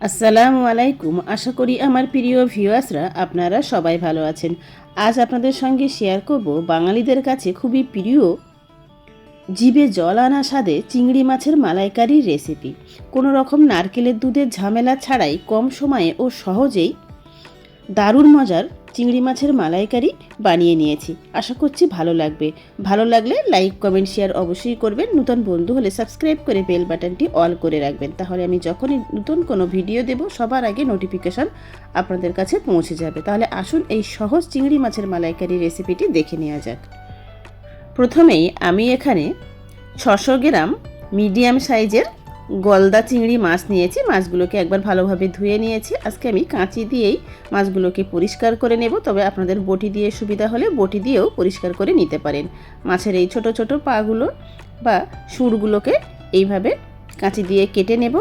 আসসালামু আলাইকুম। আশা করি আমার প্রিয় ভিউয়ার্সরা আপনারা সবাই ভালো আছেন। আজ আপনাদের সঙ্গে শেয়ার করব বাঙালিদের কাছে খুবই প্রিয় জিভে জল আনা স্বাদে চিংড়ি মাছের মালাইকারির রেসিপি। কোনো রকম নারকেলের দুধের ঝামেলা ছাড়াই কম সময়ে ও সহজেই দারুণ মজার চিংড়ি মাছের মালাইকারি বানিয়ে নিয়েছি। আশা করছি ভালো লাগবে। ভালো লাগলে লাইক, কমেন্ট, শেয়ার অবশ্যই করবেন। নতুন বন্ধু হলে সাবস্ক্রাইব করে বেল বাটনটি অল করে রাখবেন। তাহলে আমি যখনই নতুন কোনো ভিডিও দেব, সবার আগে নোটিফিকেশন আপনাদের কাছে পৌঁছে যাবে। তাহলে আসুন এই সহজ চিংড়ি মাছের মালাইকারি রেসিপিটি দেখে নেওয়া যাক। প্রথমেই আমি এখানে ছশো গ্রাম মিডিয়াম সাইজের গলদা চিংড়ি মাছ নিয়েছি, মাছগুলোকে একবার ভালোভাবে ধুয়ে নিয়েছি। আজকে আমি কাঁচি দিয়েই মাছগুলোকে পরিষ্কার করে নেব, তবে আপনাদের বটি দিয়ে সুবিধা হলে বটি দিয়েও পরিষ্কার করে নিতে পারেন। মাছের এই ছোট ছোট পাগুলো বা সুরগুলোকে এইভাবে কাঁচি দিয়ে কেটে নেব।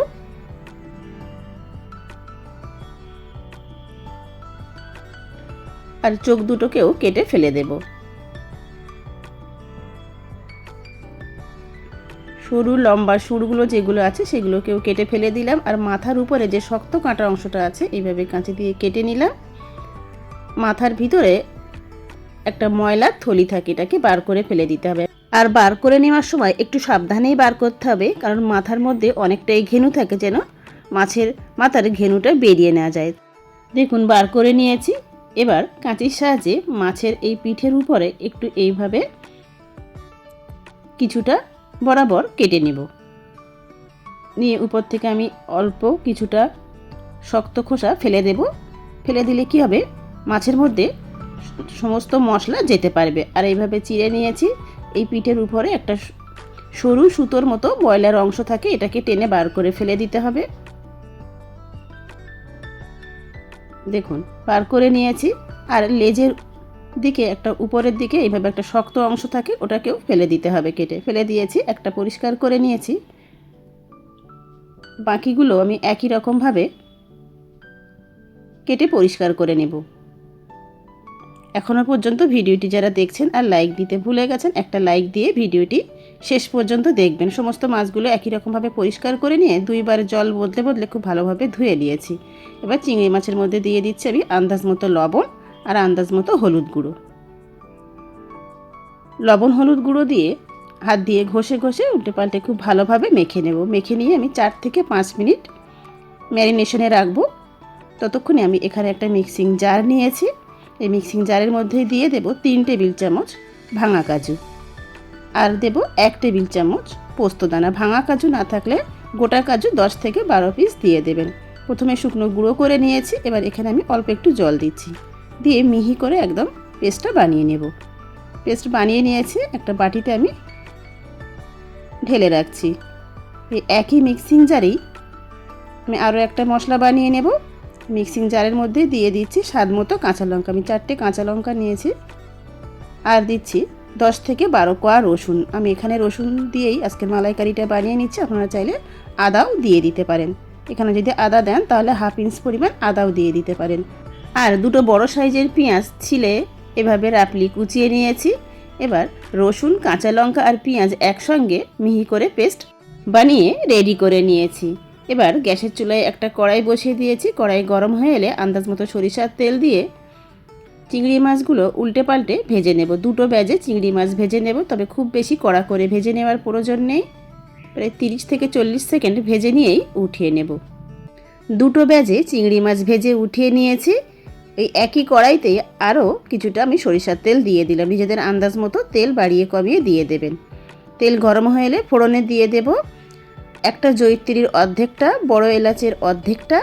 আর চোখ দুটোকেও কেটে ফেলে দেবো। সরু, লম্বা সুরগুলো যেগুলো আছে সেগুলোকেও কেটে ফেলে দিলাম। আর মাথার উপরে যে শক্ত কাঁটা অংশটা আছে, এইভাবে কাঁচি দিয়ে কেটে নিলাম। মাথার ভিতরে একটা ময়লার থলি থাকে, এটাকে বার করে ফেলে দিতে হবে। আর বার করে নেওয়ার সময় একটু সাবধানেই বার করতে হবে, কারণ মাথার মধ্যে অনেকটাই ঘেনু থাকে যেন মাছের, মাথার ঘেনুটা বেরিয়ে নেওয়া যায়। দেখুন, বার করে নিয়েছি। এবার কাঁচির সাহায্যে মাছের এই পিঠের উপরে একটু এইভাবে কিছুটা বরাবর কেটে নেব। নিয়ে উপর থেকে আমি অল্প কিছুটা শক্ত খোসা ফেলে দেব। ফেলে দিলে কি হবে? মাছের মধ্যে সমস্ত মশলা যেতে পারবে। আর এইভাবে চিড়ে নিয়েছি। এই পিঠের উপরে একটা সরু সুতোর মতো বয়লার অংশ থাকে, এটাকে টেনে বার করে ফেলে দিতে হবে। দেখুন, বার করে নিয়েছি। আর লেজের দিকে একটা উপরের দিকে এইভাবে একটা শক্ত অংশ থাকে, ওটাকেও ফেলে দিতে হবে কেটে। ফেলে দিয়েছি, একটা পরিষ্কার করে নিয়েছি। বাকিগুলো আমি একই রকমভাবে কেটে পরিষ্কার করে নেব। এখনও পর্যন্ত ভিডিওটি যারা দেখছেন আর লাইক দিতে ভুলে গেছেন, একটা লাইক দিয়ে ভিডিওটি শেষ পর্যন্ত দেখবেন। সমস্ত মাছগুলো একই রকমভাবে পরিষ্কার করে নিয়ে দুইবার জল বদলে বদলে খুব ভালোভাবে ধুয়ে নিয়েছি। এবার চিংড়ি মাছের মধ্যে দিয়ে দিচ্ছি আমি আন্দাজ মতো লবণ। আর আন্দাজ মতো হলুদ গুঁড়ো। লবণ হলুদ গুঁড়ো দিয়ে হাত দিয়ে ঘষে ঘষে উল্টে পাল্টে খুব ভালোভাবে মেখে নেব। মেখে নিয়ে আমি চার থেকে পাঁচ মিনিট ম্যারিনেশনে রাখব। ততক্ষণে আমি এখানে একটা মিক্সিং জার নিয়েছি। এই মিক্সিং জারের মধ্যে দিয়ে দেব তিন টেবিল চামচ ভাঙা কাজু। আর দেব এক টেবিল চামচ পোস্তদানা ভাঙা কাজু না থাকলে গোটা কাজু দশ থেকে বারো পিস দিয়ে দেবেন। প্রথমে শুকনো গুঁড়ো করে নিয়েছি। এবার এখানে আমি অল্প একটু জল দিচ্ছি। দিয়ে মিহি করে একদম পেস্টটা বানিয়ে নেব। পেস্ট বানিয়ে নিয়েছি, একটা বাটিতে আমি ঢেলে রাখছি। এই একই মিক্সিং জারেই আমি আরও একটা মশলা বানিয়ে নেব। মিক্সিং জারের মধ্যে দিয়ে দিচ্ছি স্বাদ মতো কাঁচা লঙ্কা। আমি চারটে কাঁচা লঙ্কা নিয়েছি আর দিচ্ছি দশ থেকে বারো কোয়া রসুন। আমি এখানে রসুন দিয়েই আজকের মালাইকারিটা বানিয়ে নিচ্ছি। আপনারা চাইলে আদাও দিয়ে দিতে পারেন। এখানে যদি আদা দেন তাহলে হাফ ইঞ্চ পরিমাণ আদাও দিয়ে দিতে পারেন। আর দুটো বড় সাইজের পেঁয়াজ ছিলে, এভাবে রাপলি কুচিয়ে নিয়েছি। এবার রসুন, কাঁচা লঙ্কা আর পেঁয়াজ একসঙ্গে মিহি করে পেস্ট বানিয়ে রেডি করে নিয়েছি। এবার গ্যাসের চুলায় একটা কড়াই বসিয়ে দিয়েছি। কড়াই গরম হয়ে এলে আন্দাজ মতো সরিষার তেল দিয়ে চিংড়ি মাছগুলো উল্টে পাল্টে ভেজে নেব। দুটো ব্যাজে চিংড়ি মাছ ভেজে নেব, তবে খুব বেশি কড়া করে ভেজে নেওয়ার প্রয়োজন নেই। প্রায় তিরিশ থেকে চল্লিশ সেকেন্ড ভেজে নিয়েই উঠিয়ে নেব। দুটো ব্যাজে চিংড়ি মাছ ভেজে উঠিয়ে নিয়েছি। এই একই কড়াইতে আরও কিছুটা আমি সরিষার তেল দিয়ে দিলাম। নিজেদের আন্দাজ মতো তেল বাড়িয়ে কমিয়ে দিয়ে দেবেন। তেল গরম হয়ে এলে ফোড়নে দিয়ে দেব। একটা জৈত্রীর অর্ধেকটা, বড় এলাচের অর্ধেকটা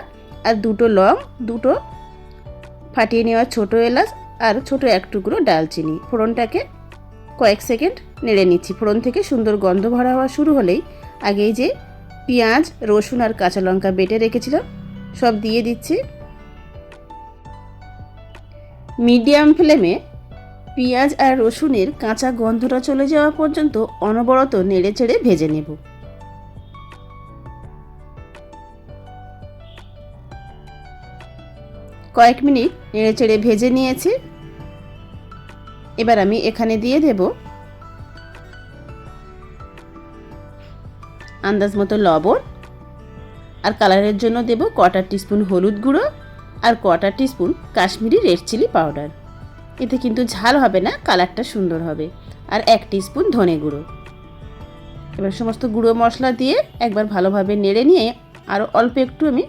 আর দুটো লং, দুটো ফাটিয়ে নেওয়া ছোটো এলাচ আর ছোট এক টুকরো ডালচিনি। ফোড়নটাকে কয়েক সেকেন্ড নেড়ে নিচ্ছি। ফোড়ন থেকে সুন্দর গন্ধ ভরা হওয়া শুরু হলেই আগেই যে পেঁয়াজ, রসুন আর কাঁচা লঙ্কা বেটে রেখেছিলাম, সব দিয়ে দিচ্ছি। মিডিয়াম ফ্লেমে পেঁয়াজ আর রসুনের কাঁচা গন্ধটা চলে যাওয়া পর্যন্ত অনবরত নেড়ে চেড়ে ভেজে নেব। কয়েক মিনিট নেড়ে চেড়ে ভেজে নিয়েছি। এবার আমি এখানে দিয়ে দেব আন্দাজ মতো লবণ। আর কালারের জন্য দেব কোয়াটার টিস্পুন হলুদ গুঁড়ো। আর quarter teaspoon Kashmiri red chilli powder. এতে কিন্তু ঝাল হবে না, কালারটা সুন্দর হবে। আর এক টিস্পুন ধনে গুঁড়ো। এবার সমস্ত গুঁড়ো মশলা দিয়ে একবার ভালোভাবে নেড়ে নিয়ে আরও অল্প একটু আমি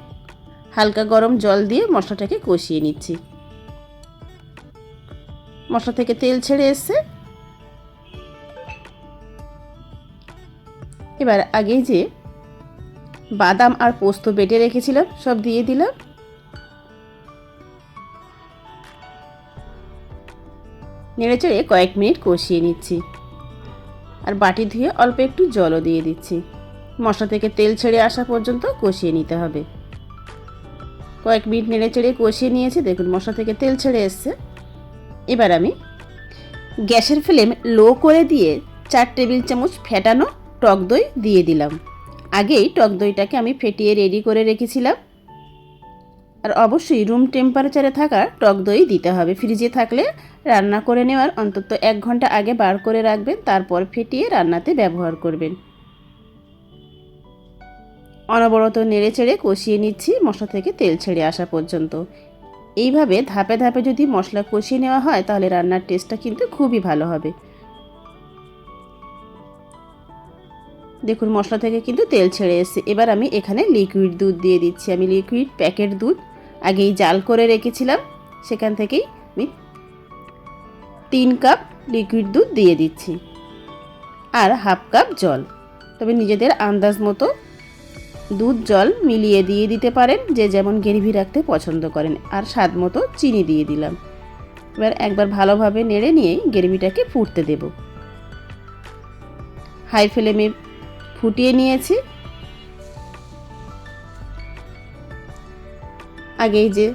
হালকা গরম জল দিয়ে মশলাটাকে কষিয়ে নিচ্ছি। মশলা থেকে তেল ছেড়ে এসছে। এবার আগেই যে বাদাম আর পোস্ত বেটে রেখেছিলাম, সব দিয়ে দিলাম। নেড়ে চেড়ে কয়েক মিনিট কষিয়ে নিচ্ছি। আর বাটি ধুয়ে অল্প একটু জলও দিয়ে দিচ্ছি। মশলা থেকে তেল ছেড়ে আসা পর্যন্ত কষিয়ে নিতে হবে। কয়েক মিনিট নেড়ে চেড়ে কষিয়ে নিয়েছি। দেখুন, মশলা থেকে তেল ছেড়ে এসছে। এবার আমি গ্যাসের ফ্লেম লো করে দিয়ে চার টেবিল চামচ ফেটানো টক দই দিয়ে দিলাম। আগেই টক দইটাকে আমি ফেটিয়ে রেডি করে রেখেছিলাম। আর অবশ্যই রুম টেম্পারেচারে থাকা টক দই দিতে হবে। ফ্রিজে থাকলে রান্না করে নেওয়ার অন্তত এক ঘণ্টা আগে বার করে রাখবেন, তারপর ফেটিয়ে রান্নাতে ব্যবহার করবেন। অনবরত নেড়ে চেড়ে কষিয়ে নিচ্ছি মশলা থেকে তেল ছেড়ে আসা পর্যন্ত। এইভাবে ধাপে ধাপে যদি মশলা কষিয়ে নেওয়া হয়, তাহলে রান্নার টেস্টটা কিন্তু খুবই ভালো হবে। দেখুন, মশলা থেকে কিন্তু তেল ছেড়ে এসছে। এবার আমি এখানে লিকুইড দুধ দিয়ে দিচ্ছি। আমি লিকুইড প্যাকেট দুধ আগেই জাল করে রেখেছিলাম, সেখান থেকেই আমি তিন কাপ লিকুইড দুধ দিয়ে দিচ্ছি আর হাফ কাপ জল। তবে নিজেদের আন্দাজ মতো দুধ, জল মিলিয়ে দিয়ে দিতে পারেন, যে যেমন গ্রেভি রাখতে পছন্দ করেন, আর স্বাদ মতো চিনি দিয়ে দিলাম। এবার একবার ভালোভাবে নেড়ে নিয়েই গ্রেভিটাকে ফুটতে দেব। হাই ফ্লেমে ফুটিয়ে নিয়েছি। আগেই যে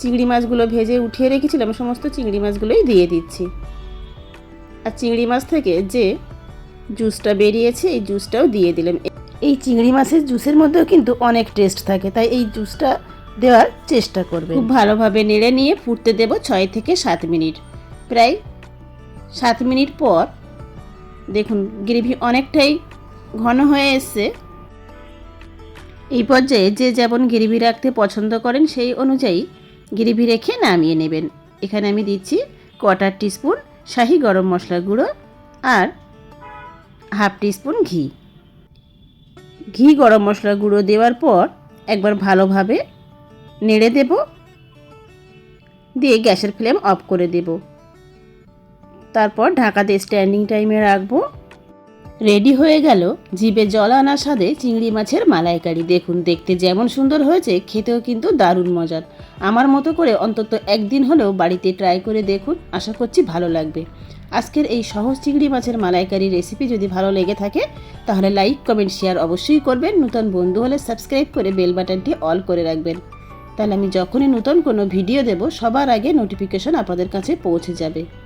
চিংড়ি মাছগুলো ভেজে উঠিয়ে রেখেছিলাম, সমস্ত চিংড়ি মাছগুলোই দিয়ে দিচ্ছি। আর চিংড়ি মাছ থেকে যে জুসটা বেরিয়েছে, এই জুসটাও দিয়ে দিলাম। এই চিংড়ি মাছের জুসের মধ্যেও কিন্তু অনেক টেস্ট থাকে, তাই এই জুসটা দেওয়ার চেষ্টা করবে। খুব ভালোভাবে নেড়ে নিয়ে ফুটতে দেব ছয় থেকে সাত মিনিট। প্রায় সাত মিনিট পর দেখুন গ্রেভি অনেকটাই ঘন হয়ে এসছে। এই পর্যায়ে যে যেমন গ্রেভি রাখতে পছন্দ করেন, সেই অনুযায়ী গ্রেভি রেখে নামিয়ে নেবেন। এখানে আমি দিচ্ছি কোয়াটার টিস্পুন, শাহি গরম মশলা গুঁড়ো আর হাফ টিস্পুন ঘি। ঘি গরম মশলা গুঁড়ো দেওয়ার পর একবার ভালোভাবে নেড়ে দেব। দিয়ে গ্যাসের ফ্লেম অফ করে দেব। তারপর ঢাকাতে স্ট্যান্ডিং টাইমে রাখব। রেডি হয়ে গেল জিভে জল আনা স্বাদে চিংড়ি মাছের মালাইকারি। দেখুন, দেখতে যেমন সুন্দর হয়েছে, খেতেও কিন্তু দারুণ মজার। আমার মতো করে অন্তত একদিন হলেও বাড়িতে ট্রাই করে দেখুন, আশা করছি ভালো লাগবে। আজকের এই সহজ চিংড়ি মাছের মালাইকারি রেসিপি যদি ভালো লেগে থাকে, তাহলে লাইক, কমেন্ট, শেয়ার অবশ্যই করবেন। নতুন বন্ধু হলে সাবস্ক্রাইব করে বেল বাটনটি অল করে রাখবেন। তাহলে আমি যখনই নতুন কোনো ভিডিও দেব, সবার আগে নোটিফিকেশন আপনাদের কাছে পৌঁছে যাবে।